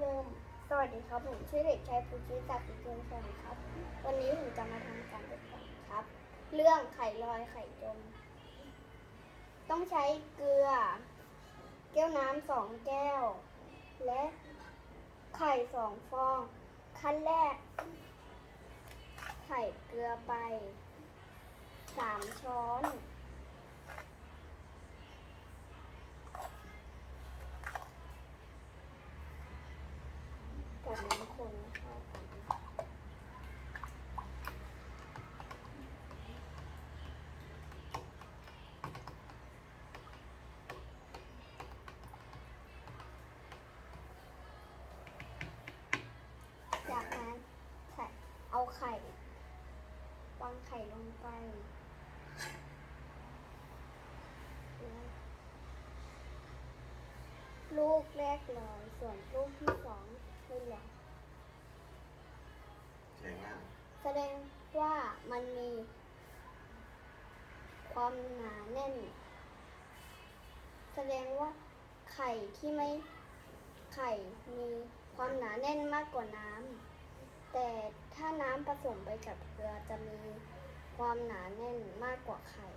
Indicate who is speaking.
Speaker 1: เริ่ม สวัสดีครับ ผมชื่อเด็กชายภูชิศักดิ์อิเทียนแสงครับ วันนี้ผมจะมาทำการทดสอบครับ เรื่องไข่ลอยไข่จม ต้องใช้เกลือ แก้วน้ำสองแก้ว และไข่สองฟอง ขั้นแรก ใส่เกลือไปสามช้อน จากนั้นคนเข้ากันจากนั้นใส่เอา ไข่ วางไข่ลงไปลูกแรกลอยส่วนลูกที่สองไม่ลอย
Speaker 2: แข็งมาก
Speaker 1: แสดงว่ามันมีความหนาแน่น แสดงว่าไข่ที่ไม่ไข่มีความหนาแน่นมากกว่าน้ำแต่ถ้าน ผสมไปกับเกลือจะมีความหนาแน่นมากกว่าไข่